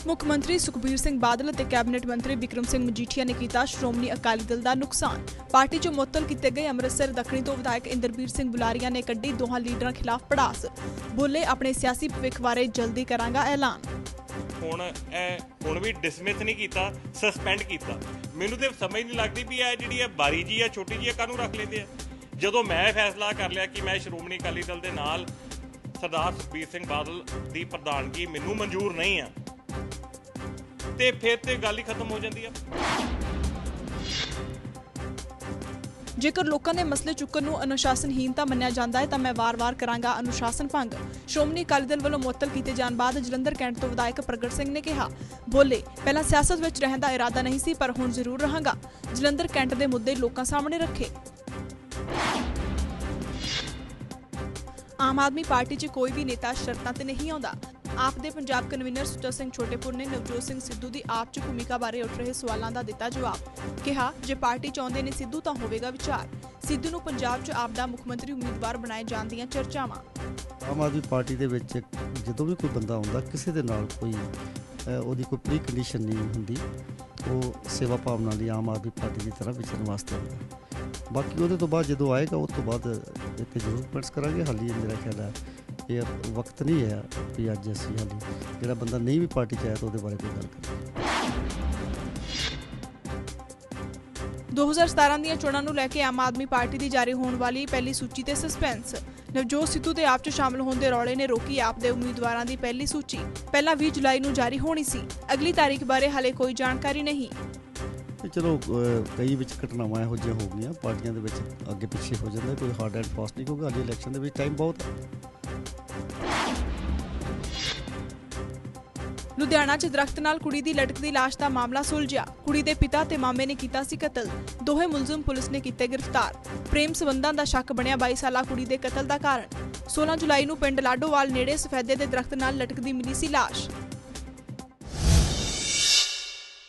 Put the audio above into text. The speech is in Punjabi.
ਉਪ ਮੁੱਖ ਮੰਤਰੀ ਸੁਖਬੀਰ ਸਿੰਘ ਬਾਦਲ ਅਤੇ ਕੈਬਨਿਟ ਮੰਤਰੀ ਵਿਕਰਮ ਸਿੰਘ ਮਜੀਠੀਆ ਨੇ ਕੀਤਾ ਸ਼੍ਰੋਮਣੀ ਅਕਾਲੀ ਦਲ ਦਾ ਨੁਕਸਾਨ। ਪਾਰਟੀ 'ਚੋਂ ਮੁਅੱਤਲ ਕੀਤੇ ਗਏ ਅੰਮ੍ਰਿਤਸਰ, ਦੱਖਣੀ ਤੋਂ ਵਿਧਾਇਕ ਇੰਦਰਬੀਰ ਸਿੰਘ ਬੁਲਾਰੀਆ ਨੇ ਕੱਢੀ ਦੋਹਾਂ ਲੀਡਰਾਂ ਖਿਲਾਫ ਪੜਾਸ। ਬੋਲੇ, ਆਪਣੇ ਸਿਆਸੀ ਭਵਿੱਖ ਬਾਰੇ ਜਲਦੀ ਕਰਾਂਗਾ ਐਲਾਨ। ਹੁਣ ਇਹ ਹੁਣ ਵੀ ਡਿਸਮਿਸ ਨਹੀਂ ਕੀਤਾ ਸਸਪੈਂਡ ਕੀਤਾ। ਮੈਨੂੰ ਤੇ ਸਮਝ ਨਹੀਂ ਲੱਗਦੀ ਵੀ ਇਹ ਜਿਹੜੀ ਹੈ ਬਾਰੀ ਜੀ ਹੈ ਛੋਟੀ ਜੀ ਕਾਹਨੂੰ ਰੱਖ ਲੈਂਦੇ ਆ? ਜਦੋਂ ਮੈਂ ਫੈਸਲਾ ਕਰ ਲਿਆ ਕਿ ਮੈਂ ਸ਼੍ਰੋਮਣੀ ਅਕਾਲੀ ਦਲ ਦੇ ਨਾਲ ਸਰਦਾਰ ਸੁਖਬੀਰ ਸਿੰਘ ਬਾਦਲ ਦੀ ਪ੍ਰਧਾਨਗੀ ਮੈਨੂੰ ਮਨਜ਼ੂਰ ਨਹੀਂ ਆ ਤੇ ਫਿਰ ਤੇ ਗੱਲ ਹੀ ਖਤਮ ਹੋ ਜਾਂਦੀ ਆ। ਜੇਕਰ ਲੋਕਾਂ ਦੇ ਮਸਲੇ ਚੁੱਕਣ ਨੂੰ ਅਨੁਸ਼ਾਸਨਹੀਨਤਾ ਮੰਨਿਆ ਜਾਂਦਾ ਹੈ, ਤਾਂ ਮੈਂ ਵਾਰ-ਵਾਰ ਕਰਾਂਗਾ ਅਨੁਸ਼ਾਸਨ ਭੰਗ। ਸ਼੍ਰੋਮਣੀ ਅਕਾਲੀ ਦਲ ਵੱਲੋਂ ਮੁਅੱਤਲ ਕੀਤੇ ਜਾਣ ਬਾਅਦ ਜਲੰਧਰ ਕੈਂਟ ਤੋਂ ਵਿਧਾਇਕ ਪ੍ਰਗਟ ਸਿੰਘ ਨੇ ਕਿਹਾ, ਬੋਲੇ, ਪਹਿਲਾਂ ਸਿਆਸਤ ਵਿੱਚ ਰਹਿਣ ਦਾ ਇਰਾਦਾ ਨਹੀਂ ਸੀ, ਪਰ ਹੁਣ ਜ਼ਰੂਰ ਰਹਾਂਗਾ। ਜਲੰਧਰ ਕੈਂਟ ਦੇ ਮੁੱਦੇ ਲੋਕਾਂ ਸਾਹਮਣੇ ਰੱਖੇ। ਆਮ ਆਦਮੀ ਪਾਰਟੀ 'ਚ ਕੋਈ ਵੀ ਨੇਤਾ ਸ਼ਰਤਾਂ ਤੇ ਨਹੀਂ ਆਉਂਦਾ। ਆਪ ਦੇ ਪੰਜਾਬ ਕਨਵੀਨਰ ਸੁੱਚਾ ਸਿੰਘ ਛੋਟੇਪੁਰ ਨੇ ਨਵਜੋਤ ਸਿੰਘ ਸਿੱਧੂ ਦੀ ਆਪ 'ਚ ਭੂਮਿਕਾ ਬਾਰੇ ਉੱਠ ਰਹੇ ਸਵਾਲਾਂ ਦਾ ਦਿੱਤਾ ਜਵਾਬ। ਕਿਹਾ, ਜੇ ਪਾਰਟੀ ਚਾਹੁੰਦੇ ਨੇ ਸਿੱਧੂ ਤਾਂ ਹੋਵੇਗਾ ਵਿਚਾਰ। ਸਿੱਧੂ ਨੂੰ ਪੰਜਾਬ 'ਚ ਆਪ ਦਾ ਮੁੱਖ ਮੰਤਰੀ ਉਮੀਦਵਾਰ ਬਣਾਏ ਜਾਣ ਦੀਆਂ ਚਰਚਾਵਾਂ। ਆਮ ਆਦਮੀ ਪਾਰਟੀ ਦੇ ਵਿੱਚ ਜਦੋਂ ਵੀ ਕੋਈ ਬੰਦਾ ਆਉਂਦਾ, ਕਿਸੇ ਦੇ ਨਾਲ ਕੋਈ ਉਹਦੀ ਕੋਈ ਪ੍ਰੀ ਕੰਡੀਸ਼ਨ ਨਹੀਂ ਹੁੰਦੀ। ਉਹ ਸੇਵਾ ਭਾਵਨਾ ਲਈ ਆਮ ਆਦਮੀ ਪਾਰਟੀ ਦੀ ਤਰ੍ਹਾਂ ਵਿਚਰਨ ਵਾਸਤੇ ਆਉਂਦਾ। ਬਾਕੀ ਉਹਦੇ ਤੋਂ ਬਾਅਦ ਜਦੋਂ ਆਏਗਾ ਉਸ ਤੋਂ ਬਾਅਦ ਇੱਥੇ ਜ਼ਰੂਰ ਪਰਸ ਕਰਾਂਗੇ। ਹਾਲੀ ਮੇਰਾ ਖਿਆਲ ਹੈ, ਇਹ ਵਕਤ ਨਹੀਂ ਹੈ ਵੀ ਅੱਜ ਅਸੀਂ ਹਾਲੀ, ਜਿਹੜਾ ਬੰਦਾ ਨਹੀਂ ਵੀ ਪਾਰਟੀ ਚ ਆਇਆ ਤਾਂ ਉਹਦੇ ਬਾਰੇ ਕੋਈ ਗੱਲ ਕਰੀਏ। 2017 ਦੀਆਂ ਚੋਣਾਂ ਨੂੰ ਲੈ ਕੇ ਆਮ ਆਦਮੀ ਪਾਰਟੀ ਦੀ ਜਾਰੀ ਹੋਣ ਵਾਲੀ ਪਹਿਲੀ ਸੂਚੀ ਤੇ ਸਸਪੈਂਸ ਨਵਜੋਤ ਸਿੱਧੂ ਦੇ ਆਪ 'ਚ ਸ਼ਾਮਲ ਹੋਣ ਦੇ ਰੌਲੇ ਨੇ ਰੋਕੀ ਆਪ ਦੇ ਉਮੀਦਵਾਰਾਂ ਦੀ ਪਹਿਲੀ ਸੂਚੀ। ਪਹਿਲਾਂ 20 ਜੁਲਾਈ ਨੂੰ ਜਾਰੀ ਹੋਣੀ ਸੀ। ਅਗਲੀ ਤਾਰੀਖ ਬਾਰੇ ਹਾਲੇ ਕੋਈ ਜਾਣਕਾਰੀ ਨਹੀਂ। ਤੇ ਚਲੋ ਕਈ ਵਿੱਚ ਘਟਨਾਵਾਂ ਇਹੋ ਜਿਹੀਆਂ ਹੋ ਗਈਆਂ, ਪਾਰਟੀਆਂ ਦੇ ਵਿੱਚ ਅੱਗੇ ਪਿੱਛੇ ਹੋ ਜਾਂਦਾ, ਕੋਈ ਹਾਰਡ ਐਂਡ ਫਾਸਟ ਨਹੀਂ, ਕਿਉਂਕਿ ਹਾਲੇ ਇਲੈਕਸ਼ਨ ਦੇ ਵਿੱਚ ਟਾਈਮ ਬਹੁਤ ਲੁਧਿਆਣਾ 'ਚ ਦਰਖਤ ਨਾਲ ਕੁੜੀ ਦੀ ਲਟਕਦੀ ਲਾਸ਼ ਦਾ ਮਾਮਲਾ ਸੁਲਝਿਆ। ਕੁੜੀ ਦੇ ਪਿਤਾ ਤੇ ਮਾਮੇ ਨੇ ਕੀਤਾ ਸੀ ਕਤਲ। ਦੋਹੇ ਮੁਲਜ਼ਮ ਪੁਲਿਸ ਨੇ ਕੀਤੇ ਗ੍ਰਿਫਤਾਰ। ਪ੍ਰੇਮ ਸਬੰਧਾਂ ਦਾ ਸ਼ੱਕ ਬਣਿਆ 22 ਸਾਲਾ ਕੁੜੀ ਦੇ ਕਤਲ ਦਾ ਕਾਰਨ। 16 ਜੁਲਾਈ ਨੂੰ ਪਿੰਡ ਲਾਡੋਵਾਲ ਨੇੜੇ ਸਫੈਦੇ ਦੇ ਦਰਖਤ ਨਾਲ ਲਟਕਦੀ ਮਿਲੀ ਸੀ ਲਾਸ਼।